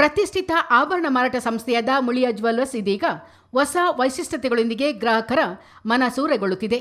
ಪ್ರತಿಷ್ಠಿತ ಆಭರಣ ಮಾರಾಟ ಸಂಸ್ಥೆಯಾದ ಮುಳಿಯ ಜ್ಯುವೆಲ್ಲರ್ಸ್ ಇದೀಗ ಹೊಸ ವೈಶಿಷ್ಟ್ಯತೆಗಳೊಂದಿಗೆ ಗ್ರಾಹಕರ ಮನಸೂರೆಗೊಳ್ಳುತ್ತಿದೆ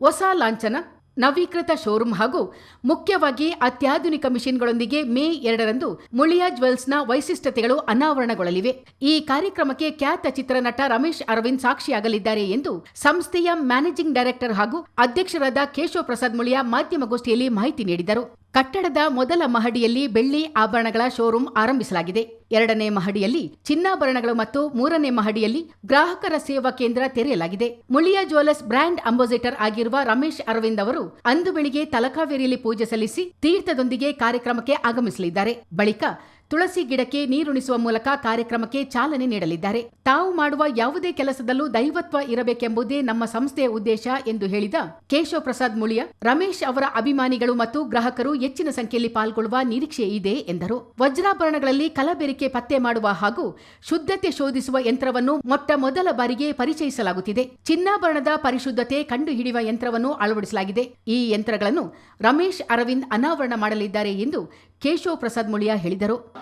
ಹೊಸ ಲಾಂಛನ, ನವೀಕೃತ ಶೋರೂಮ್ ಹಾಗೂ ಮುಖ್ಯವಾಗಿ ಅತ್ಯಾಧುನಿಕ ಮಿಷಿನ್ಗಳೊಂದಿಗೆ ಮೇ ಎರಡರಂದು ಮುಳಿಯಾ ಜ್ಯುವೆಲ್ಸ್ನ ವೈಶಿಷ್ಟ್ಯತೆಗಳು ಅನಾವರಣಗೊಳ್ಳಲಿವೆ. ಈ ಕಾರ್ಯಕ್ರಮಕ್ಕೆ ಖ್ಯಾತ ಚಿತ್ರನಟ ರಮೇಶ್ ಅರವಿಂದ್ ಸಾಕ್ಷಿಯಾಗಲಿದ್ದಾರೆ ಎಂದು ಸಂಸ್ಥೆಯ ಮ್ಯಾನೇಜಿಂಗ್ ಡೈರೆಕ್ಟರ್ ಹಾಗೂ ಅಧ್ಯಕ್ಷರಾದ ಕೇಶವ ಪ್ರಸಾದ್ ಮುಳಿಯಾ ಮಾಧ್ಯಮಗೋಷ್ಠಿಯಲ್ಲಿ ಮಾಹಿತಿ ನೀಡಿದರು. ಕಟ್ಟಡದ ಮೊದಲ ಮಹಡಿಯಲ್ಲಿ ಬೆಳ್ಳಿ ಆಭರಣಗಳ ಶೋರೂಮ್ ಆರಂಭಿಸಲಾಗಿದೆ. ಎರಡನೇ ಮಹಡಿಯಲ್ಲಿ ಚಿನ್ನಾಭರಣಗಳು ಮತ್ತು ಮೂರನೇ ಮಹಡಿಯಲ್ಲಿ ಗ್ರಾಹಕರ ಸೇವಾ ಕೇಂದ್ರ ತೆರೆಯಲಾಗಿದೆ. ಮುಳಿಯ ಜ್ಯುವೆಲ್ಲರ್ಸ್ ಬ್ರ್ಯಾಂಡ್ ಅಂಬಾಸಿಡರ್ ಆಗಿರುವ ರಮೇಶ್ ಅರವಿಂದ್ ಅವರು ಅಂದು ಬೆಳಿಗ್ಗೆ ತಲಕಾವೇರಿಯಲ್ಲಿ ಪೂಜೆ ಸಲ್ಲಿಸಿ ತೀರ್ಥದೊಂದಿಗೆ ಕಾರ್ಯಕ್ರಮಕ್ಕೆ ಆಗಮಿಸಲಿದ್ದಾರೆ. ಬಳಿಕ ತುಳಸಿ ಗಿಡಕ್ಕೆ ನೀರುಣಿಸುವ ಮೂಲಕ ಕಾರ್ಯಕ್ರಮಕ್ಕೆ ಚಾಲನೆ ನೀಡಲಿದ್ದಾರೆ. ತಾವು ಮಾಡುವ ಯಾವುದೇ ಕೆಲಸದಲ್ಲೂ ದೈವತ್ವ ಇರಬೇಕೆಂಬುದೇ ನಮ್ಮ ಸಂಸ್ಥೆಯ ಉದ್ದೇಶ ಎಂದು ಹೇಳಿದ ಕೇಶವ ಪ್ರಸಾದ್ ಮುಳಿಯ, ರಮೇಶ್ ಅವರ ಅಭಿಮಾನಿಗಳು ಮತ್ತು ಗ್ರಾಹಕರು ಹೆಚ್ಚಿನ ಸಂಖ್ಯೆಯಲ್ಲಿ ಪಾಲ್ಗೊಳ್ಳುವ ನಿರೀಕ್ಷೆ ಇದೆ ಎಂದರು. ವಜ್ರಾಭರಣಗಳಲ್ಲಿ ಕಲಬೆರಿಕೆ ಪತ್ತೆ ಮಾಡುವ ಹಾಗೂ ಶುದ್ಧತೆ ಶೋಧಿಸುವ ಯಂತ್ರವನ್ನು ಮೊಟ್ಟ ಮೊದಲ ಬಾರಿಗೆ ಪರಿಚಯಿಸಲಾಗುತ್ತಿದೆ. ಚಿನ್ನಾಭರಣದ ಪರಿಶುದ್ಧತೆ ಕಂಡುಹಿಡಿಯುವ ಯಂತ್ರವನ್ನು ಅಳವಡಿಸಲಾಗಿದೆ. ಈ ಯಂತ್ರಗಳನ್ನು ರಮೇಶ್ ಅರವಿಂದ್ ಅನಾವರಣ ಮಾಡಲಿದ್ದಾರೆ ಎಂದು ಕೇಶವ ಪ್ರಸಾದ್ ಮುಳಿಯ ಹೇಳಿದರು.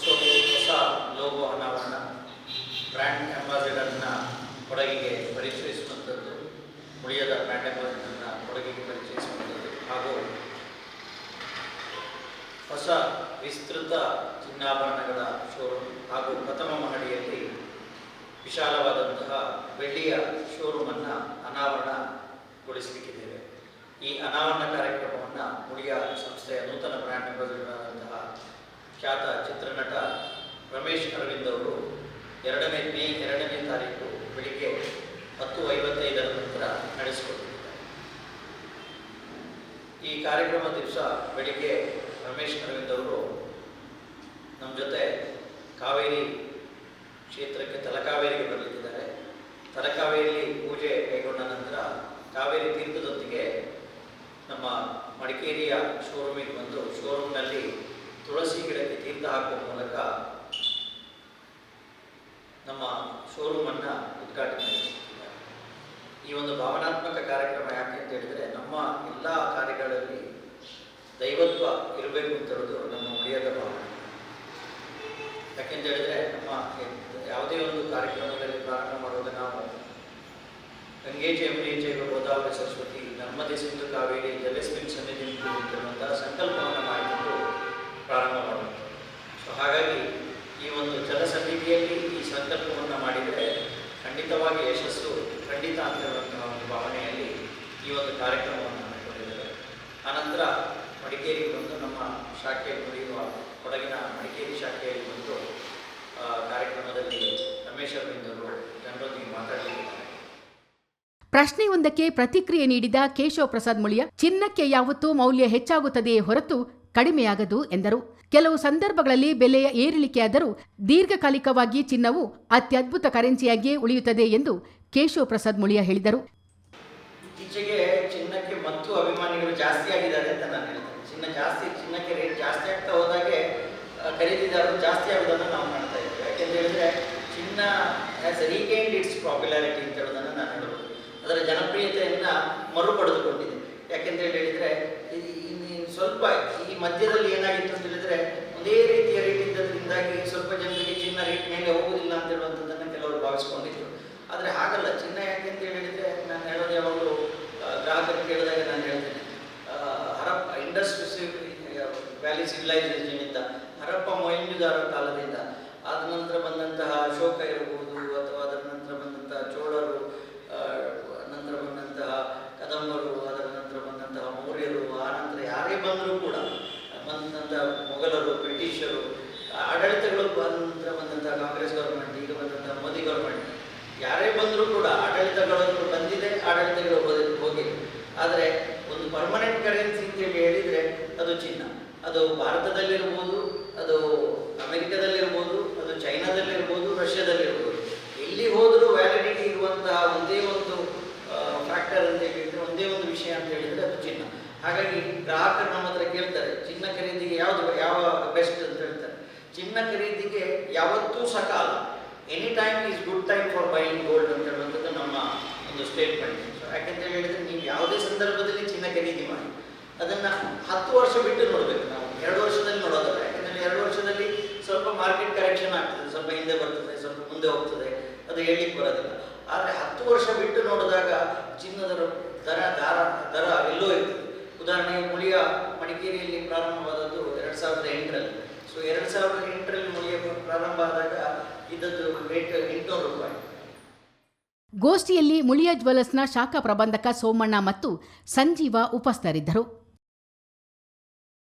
ಹೊಸ ಹೊಸ ಲೋಗೋ ಅನಾವರಣ ಬ್ರ್ಯಾಂಡ್ ಅಂಬಾಸಿಡರ್ನ ಕೊಡಗಿಗೆ ಪರಿಚಯಿಸುವಂಥದ್ದು, ಉಳಿಯದ ಬ್ರ್ಯಾಂಡ್ ಅಂಬಾಸಿಡರ್ನ ಕೊಡಗಿಗೆ ಪರಿಚಯಿಸುವಂಥದ್ದು ಹಾಗೂ ಹೊಸ ವಿಸ್ತೃತ ಚಿನ್ನಾಭರಣಗಳ ಶೋರೂಮ್ ಹಾಗೂ ಪ್ರಥಮ ಮಹಡಿಯಲ್ಲಿ ವಿಶಾಲವಾದಂತಹ ಬೆಳ್ಳಿಯ ಶೋರೂಮನ್ನು ಅನಾವರಣಗೊಳಿಸಲಿಕ್ಕಿದ್ದೇವೆ. ಈ ಅನಾವರಣ ಕಾರ್ಯಕ್ರಮವನ್ನು ಮುಳಿಯ ಸಂಸ್ಥೆಯ ನೂತನ ಬ್ರ್ಯಾಂಡ್ ಅಂಬಾಸಿಡರ್ ಖ್ಯಾತ ಚಿತ್ರನಟ ರಮೇಶ್ ಅರವಿಂದ್ ಅವರು ಎರಡನೇ ಮೇ ಎರಡನೇ ತಾರೀಕು ಬೆಳಿಗ್ಗೆ ಹತ್ತು ಐವತ್ತೈದರ ನಂತರ ನಡೆಸಿಕೊಟ್ಟಿದ್ದಾರೆ ಈ ಕಾರ್ಯಕ್ರಮ ದಿವಸ ಬೆಳಿಗ್ಗೆ ರಮೇಶ್ ಅರವಿಂದ್ ಅವರು ನಮ್ಮ ಜೊತೆ ಕಾವೇರಿ ಕ್ಷೇತ್ರಕ್ಕೆ ತಲಕಾವೇರಿಗೆ ಬರಲಿದ್ದಾರೆ ತಲಕಾವೇರಿಯಲ್ಲಿ ಪೂಜೆ ಕೈಗೊಂಡ ನಂತರ ಕಾವೇರಿ ತೀರ್ಥದೊಂದಿಗೆ ನಮ್ಮ ಮಡಿಕೇರಿಯ ಶೋರೂಮಿಗೆ ಬಂದು ಶೋರೂಮ್ನಲ್ಲಿ ತುಳಸಿ ಗಿಡಕ್ಕೆ ತೀರ್ಥ ಹಾಕುವ ಮೂಲಕ ನಮ್ಮ ಶೋರೂಮನ್ನು ಉದ್ಘಾಟನೆ ಈ ಒಂದು ಭಾವನಾತ್ಮಕ ಕಾರ್ಯಕ್ರಮ ಯಾಕೆ ಅಂತ ಹೇಳಿದ್ರೆ, ನಮ್ಮ ಎಲ್ಲ ಕಾರ್ಯಗಳಲ್ಲಿ ದೈವತ್ವ ಇರಬೇಕು ಅಂತ ನಮ್ಮ ಉಳಿಯದ ಭಾವನೆ. ಯಾಕೆಂತ ಹೇಳಿದ್ರೆ, ನಮ್ಮ ಯಾವುದೇ ಒಂದು ಕಾರ್ಯಕ್ರಮದಲ್ಲಿ ಪ್ರಾರಂಭ ಮಾಡುವಾಗ ನಾವು ಗಂಗೆ ಜಯಮುನಿ ಜೈವ ಗೋದಾವರಿ ಸರಸ್ವತಿ ನರ್ಮದೆ ಸಿಂಧು ಕಾವೇರಿ, ಜಲಸ್ಮಿನ್ ಸನ್ನಿಧಿ ಅಂತನ್ನುವಂಥ ಸಂಕಲ್ಪವನ್ನು ಮಾಡಿಕೊಂಡು ಪ್ರಾರಂಭ ಮಾಡುವಂಥದ್ದು ಸೊ ಹಾಗಾಗಿ ಈ ಒಂದು ಜಲಸನ್ನಿಧಿಯಲ್ಲಿ ಈ ಸಂಕಲ್ಪವನ್ನು ಮಾಡಿದರೆ ಖಂಡಿತವಾಗಿ ಯಶಸ್ಸು ಖಂಡಿತ ಅಂತ ಹೇಳುವಂತಹ ಒಂದು ಭಾವನೆಯಲ್ಲಿ ಈ ಒಂದು ಕಾರ್ಯಕ್ರಮವನ್ನು ಹಮ್ಮಿಕೊಂಡಿದ್ದೇವೆ ಆನಂತರ ಮಡಿಕೇರಿಗೆ ಬಂದು ನಮ್ಮ ಶಾಖೆ ಮುರಿಯುವ ಕೊಡಗಿನ ಮಡಿಕೇರಿ ಶಾಖೆಯಲ್ಲಿ ಬಂದು ಕಾರ್ಯಕ್ರಮದಲ್ಲಿ ರಮೇಶ್ ಅರವಿಂದ್ ಅವರು ಜನರೊಂದಿಗೆ ಮಾತಾಡಲಿದ್ದಾರೆ. ಪ್ರಶ್ನೆಯೊಂದಕ್ಕೆ ಪ್ರತಿಕ್ರಿಯೆ ನೀಡಿದ ಕೇಶವ ಪ್ರಸಾದ್ ಮುಳಿಯ, ಚಿನ್ನಕ್ಕೆ ಯಾವತ್ತೂ ಮೌಲ್ಯ ಹೆಚ್ಚಾಗುತ್ತದೆಯೇ ಹೊರತು ಕಡಿಮೆಯಾಗದು ಎಂದರು. ಕೆಲವು ಸಂದರ್ಭಗಳಲ್ಲಿ ಬೆಲೆಯ ಏರಿಳಿಕೆಯಾದರೂ ದೀರ್ಘಕಾಲಿಕವಾಗಿ ಚಿನ್ನವು ಅತ್ಯದ್ಭುತ ಕರೆನ್ಸಿಯಾಗಿಯೇ ಉಳಿಯುತ್ತದೆ ಎಂದು ಕೇಶವ ಪ್ರಸಾದ್ ಮುಳಿಯ ಹೇಳಿದರು. ಇತ್ತೀಚೆಗೆ ಚಿನ್ನಕ್ಕೆ ಮತ್ತು ಅಭಿಮಾನಿಗಳು ಜಾಸ್ತಿ ಆಗಿದ್ದಾರೆ ಅಂತ ನಾನು ಹೇಳ್ತೇನೆ. ಚಿನ್ನ ಜಾಸ್ತಿ, ಚಿನ್ನಕ್ಕೆ ರೇಟ್ ಜಾಸ್ತಿ ಆಗ್ತಾ ಹೋದಾಗೆ ಖರೀದಿದಾರರು ಜಾಸ್ತಿ ಆಗೋದನ್ನು ನಾವು ಮಾಡ್ತಾ ಇದ್ದೇವೆ. ಯಾಕೆಂತ ಹೇಳಿದ್ರೆ, ಚಿನ್ನ ಹ್ಯಾಸ್ ರೀಗೈನ್ಡ್ ಇಟ್ಸ್ ಪಾಪ್ಯುಲಾರಿಟಿ ಅಂತ ಹೇಳೋದನ್ನು ನಾನು ಹೇಳ್ಬೋದು ಅದರ ಜನಪ್ರಿಯತೆಯನ್ನು ಮರುಪಡೆದುಕೊಂಡಿದೆ ಯಾಕೆಂತ ಹೇಳಿದ್ರೆ ಸ್ವಲ್ಪ ಈ ಮಧ್ಯದಲ್ಲಿ ಏನಾಗಿತ್ತು ಅಂತ ಹೇಳಿದ್ರೆ, ಒಂದೇ ರೀತಿಯ ರೇಟ್ ಇದ್ದದ್ರಿಂದಾಗಿ ಸ್ವಲ್ಪ ಜನರಿಗೆ ಚಿನ್ನ ರೇಟ್ ಮೇಲೆ ಹೋಗುವುದಿಲ್ಲ ಅಂತ ಹೇಳುವಂಥದ್ದನ್ನು ಕೆಲವರು ಭಾವಿಸ್ಕೊಂಡಿದ್ರು. ಆದರೆ ಹಾಗಲ್ಲ ಚಿನ್ನ ಯಾಕೆ ಅಂತ ಹೇಳಿದ್ರೆ ನಾನು ಹೇಳೋದು ಯಾವಾಗಲೂ ಆ, ಗ್ರಾಹಕರು ಕೇಳಿದಾಗ ನಾನು ಹೇಳ್ತೇನೆ ಆ, ಹರಪ್ಪ ಇಂಡಸ್ಟ್ರಿ ವ್ಯಾಲಿ ಸಿವಿಲೈಸೇಷನಿಂದ ಹರಪ್ಪ ಮೊಯ್ಲುಗಾರ ಕಾಲದಿಂದ. ಆದ ನಂತರ ಬಂದಂತಹ ಅಶೋಕ ಇರಬಹುದು, ಅಥವಾ ಅದರ ನಂತರ ಬಂದಂತಹ ಚೋಳರು ನಂತರ ಬಂದಂತಹ ಕದಂಬರು, ಅದರ ನಂತರ ಬಂದಂತಹ ಮೌರ್ಯರು, ಆ ನಂತರ ಯಾರೇ ಬಂದರೂ ಕೂಡ, ಬಂದಂತಹ ಮೊಘಲರು, ಬ್ರಿಟಿಷರು, ಆಡಳಿತಗಳು ನಂತರ ಬಂದಂತಹ ಕಾಂಗ್ರೆಸ್ ಗೌರ್ಮೆಂಟ್, ಈಗ ಬಂದಂತಹ ಮೋದಿ ಗೌರ್ಮೆಂಟ್, ಯಾರೇ ಬಂದರೂ ಕೂಡ ಆಡಳಿತಗಳನ್ನು ಬಂದಿದೆ, ಆಡಳಿತಗಳು ಹೋಗಿ- ಹೋಗಿದೆ. ಆದರೆ ಒಂದು ಪರ್ಮನೆಂಟ್ ಕರೆನ್ಸಿ ಅಂತೇಳಿ ಹೇಳಿದರೆ ಅದು ಚಿನ್ನ. ಅದು ಭಾರತದಲ್ಲಿರ್ಬೋದು, ಅದು ಅಮೆರಿಕದಲ್ಲಿರ್ಬೋದು, ಅದು ಚೈನಾದಲ್ಲಿರ್ಬೋದು, ರಷ್ಯಾದಲ್ಲಿರ್ಬೋದು. ಎಲ್ಲಿ ಹೋದರೂ ವ್ಯಾಲಿಡಿಟಿ ಇರುವಂತಹ ಒಂದೇ ಒಂದು ಫ್ಯಾಕ್ಟರ್ ಅಂತ ಹೇಳಿದರೆ, ಒಂದೇ ಒಂದು ವಿಷಯ ಅಂತ ಹೇಳಿದರೆ ಅದು ಚಿನ್ನ. ಹಾಗಾಗಿ ಗ್ರಾಹಕರು ನಮ್ಮ ಹತ್ರ ಕೇಳ್ತಾರೆ, ಚಿನ್ನ ಖರೀದಿಗೆ ಯಾವುದು ಯಾವ ಬೆಸ್ಟ್ ಅಂತ ಹೇಳ್ತಾರೆ. ಚಿನ್ನ ಖರೀದಿಗೆ ಯಾವತ್ತೂ ಸಕಾಲ, any time is good time for buying gold ಅಂತ ಹೇಳುವಂಥದ್ದು ನಮ್ಮ ಒಂದು ಸ್ಟೇಟ್ಮೆಂಟ್ ಯಾಕೆಂತ ಹೇಳಿದರೆ, ನೀವು ಯಾವುದೇ ಸಂದರ್ಭದಲ್ಲಿ ಚಿನ್ನ ಖರೀದಿ ಮಾಡಿ ಅದನ್ನು ಹತ್ತು ವರ್ಷ ಬಿಟ್ಟು ನೋಡಬೇಕು ನಾವು. ಎರಡು ವರ್ಷದಲ್ಲಿ ನೋಡೋದಲ್ಲ, ಯಾಕಂದರೆ ಎರಡು ವರ್ಷದಲ್ಲಿ ಸ್ವಲ್ಪ ಮಾರ್ಕೆಟ್ ಕರೆಕ್ಷನ್ ಆಗ್ತದೆ, ಸ್ವಲ್ಪ ಬರ್ತದೆ, ಸ್ವಲ್ಪ ಮುಂದೆ ಹೋಗ್ತದೆ, ಅದು ಹೇಳಲಿಕ್ಕೆ ಬರೋದಿಲ್ಲ. ಆದರೆ ಹತ್ತು ವರ್ಷ ಬಿಟ್ಟು ನೋಡಿದಾಗ ಚಿನ್ನದ ದರ, ದಾರ, ದರ ಎಲ್ಲೋ ಇರ್ತದೆ. ಉದಾಹರಣೆಗೆ ಮುಳಿಯ ಮಡಿಕೇರಿಯಲ್ಲಿ ಪ್ರಾರಂಭವಾದದ್ದು ಎರಡು ಸಾವಿರದ ಎಂಟರಲ್ಲಿ. ಸೊ ಎರಡು ಸಾವಿರದ ಎಂಟರಲ್ಲಿ ಮುಳಿಯ ಪ್ರಾರಂಭ ಆದಾಗ ಇದ್ದದ್ದು ರೇಟ್ ಎಂಟುನೂರು ರೂಪಾಯಿ. ಗೋಷ್ಠಿಯಲ್ಲಿ ಮುಳಿಯ ಜ್ಯುವೆಲರ್ಸ್ನ ಶಾಖಾ ಪ್ರಬಂಧಕ ಸೋಮಣ್ಣ ಮತ್ತು ಸಂಜೀವ ಉಪಸ್ಥರಿದ್ದರು